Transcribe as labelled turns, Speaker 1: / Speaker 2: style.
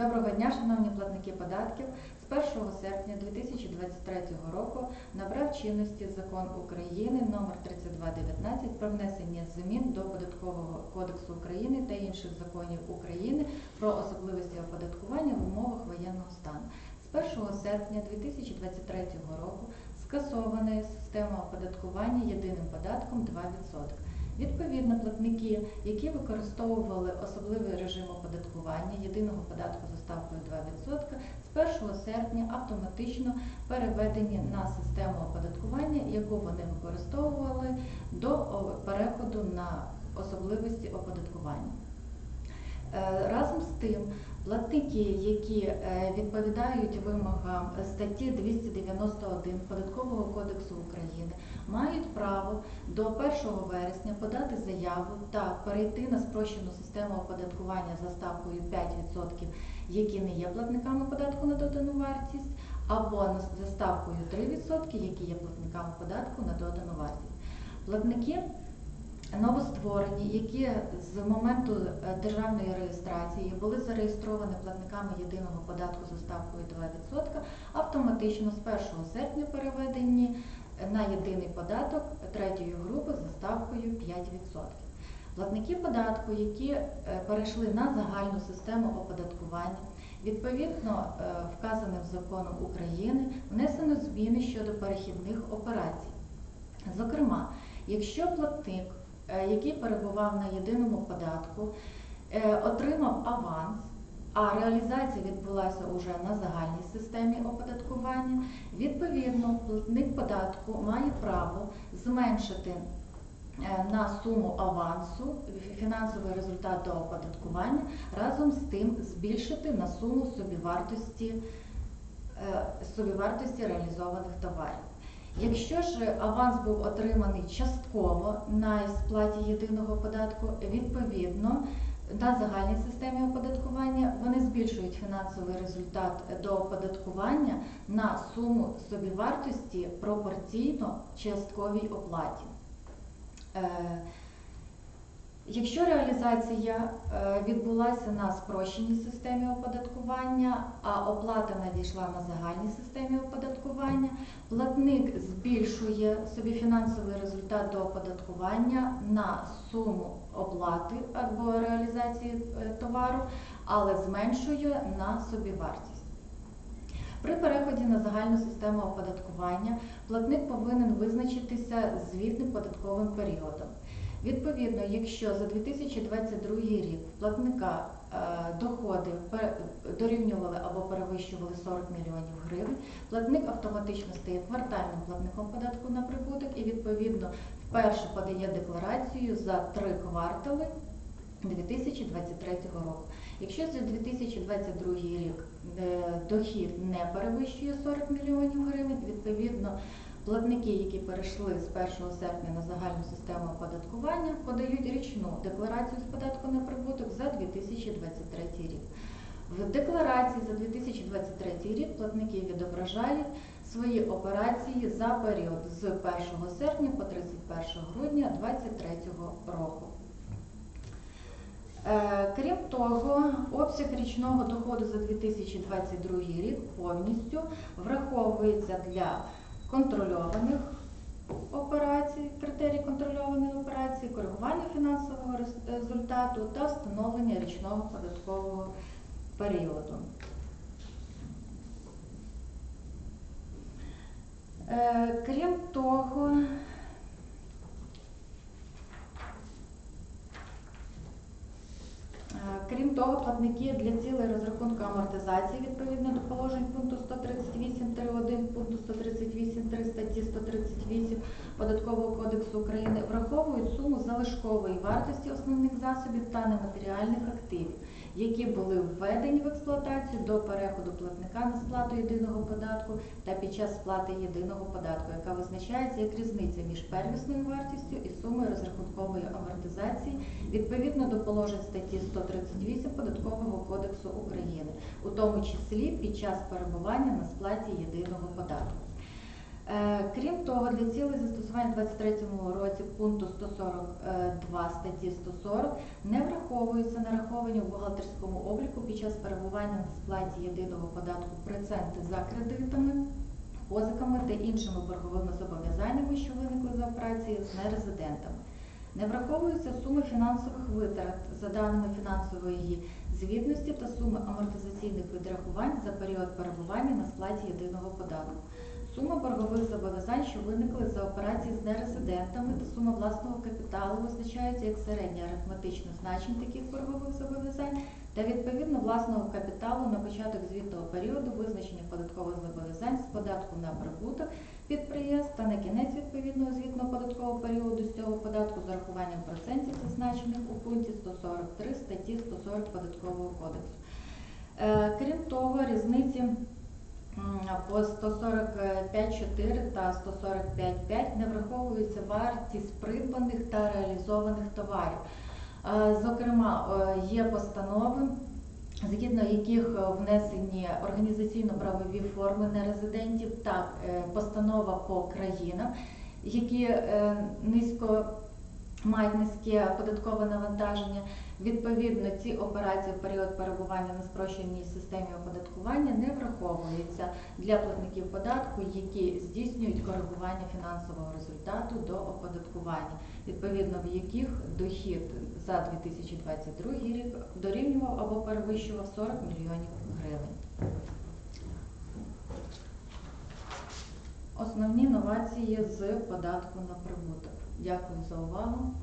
Speaker 1: Доброго дня, шановні платники податків. З 1 серпня 2023 року набрав чинності закон України номер 3219 про внесення змін до Податкового кодексу України та інших законів України про особливості оподаткування в умовах воєнного стану. З 1 серпня 2023 року скасована система оподаткування єдиним податком 2%. Відповідно, платники, які використовували особливий режим оподаткування єдиного податку за ставкою 2%, з 1 серпня автоматично переведені на систему оподаткування, яку вони використовували до переходу на особливості оподаткування. Е, Разом з тим, платники, які е, відповідають вимогам статті 291 Податкового кодексу України, мають право до 1 вересня подати заяву та перейти на спрощену систему оподаткування за ставкою 5%, які не є платниками податку на додану вартість, або за ставкою 3%, які є платниками податку на додану вартість. Платники новостворені, які з моменту е, державної реєстрації були зареєстровані платниками єдиного податку за ставкою 2%, автоматично з 1 серпня переведені на єдиний податок третьої групи за ставкою 5%. Платники податку, які е, перейшли на загальну систему оподаткування, відповідно е, вказаним законом України, внесено зміни щодо перехідних операцій. Зокрема, якщо платник, е, який перебував на єдиному податку, е, отримав аванс, а реалізація відбулася уже на загальній системі оподаткування, відповідно, платник податку має право зменшити е, на суму авансу фінансовий результат до оподаткування, разом з тим збільшити на суму собівартості, е, собівартості реалізованих товарів. Якщо ж аванс був отриманий частково на сплаті єдиного податку, відповідно на загальній системі оподаткування вони збільшують фінансовий результат до оподаткування на суму собівартості пропорційно частковій оплаті. Якщо реалізація е, відбулася на спрощеній системі оподаткування, а оплата надійшла на загальній системі оподаткування, платник збільшує собі фінансовий результат до оподаткування на суму оплати або реалізації е, товару, але зменшує на собівартість. При переході на загальну систему оподаткування платник повинен визначитися звітним податковим періодом. Відповідно, якщо за 2022 рік платника е, доходи дорівнювали або перевищували 40 мільйонів гривень, платник автоматично стає квартальним платником податку на прибуток і відповідно вперше подає декларацію за три квартали 2023 року. Якщо за 2022 рік е, дохід не перевищує 40 мільйонів гривень, відповідно Платники, які перейшли з 1 серпня на загальну систему оподаткування, подають річну декларацію з податку на прибуток за 2023 рік. В декларації за 2023 рік платники відображають свої операції за період з 1 серпня по 31 грудня 2023 року. Е, Крім того, обсяг річного доходу за 2022 рік повністю враховується для контрольованих операцій, критерій контрольованих операцій, коригування фінансового результату та встановлення річного податкового періоду. Е, Крім того, Крім того, платники для цілей розрахунку амортизації відповідно до положень пункту 138-1 пункту 138-3 статті 138 Податкового кодексу України враховують залишкової вартості основних засобів та нематеріальних активів, які були введені в експлуатацію до переходу платника на сплату єдиного податку та під час сплати єдиного податку, яка визначається як різниця між первісною вартістю і сумою розрахункової амортизації відповідно до положень статті 138 Податкового кодексу України, у тому числі під час перебування на сплаті єдиного податку. Е, Крім того, для цілей застосування в 2023 році пункту 142 статті 140 не враховуються нараховані у бухгалтерському обліку під час перебування на сплаті єдиного податку проценти за кредитами, позиками та іншими борговими зобов'язаннями, що виникли за операції з нерезидентами. Не враховуються суми фінансових витрат за даними фінансової звітності та суми амортизаційних відрахувань за період перебування на сплаті єдиного податку. Сума боргових зобов'язань, що виникли за операції з нерезидентами та сума власного капіталу визначаються як середнє арифметичне значення таких боргових зобов'язань та відповідно власного капіталу на початок звітного періоду визначення податкових зобов'язань з податку на прибуток підприємств та на кінець відповідного звітного податкового періоду з цього податку з урахуванням процентів, зазначених у пункті 143 статті 140 Податкового кодексу. Е, Крім того, різниці по 145.4 та 145.5 не враховується вартість придбаних та реалізованих товарів. Е, Зокрема, е, є постанови, згідно яких внесені організаційно-правові форми нерезидентів та е, постанова по країнам, які низько мають низьке податкове навантаження. Відповідно, ці операції в період перебування на спрощеній системі оподаткування не враховуються для платників податку, які здійснюють коригування фінансового результату до оподаткування, відповідно в яких дохід за 2022 рік дорівнював або перевищував 40 мільйонів гривень. Основні новації з податку на прибуток. Дякую за увагу.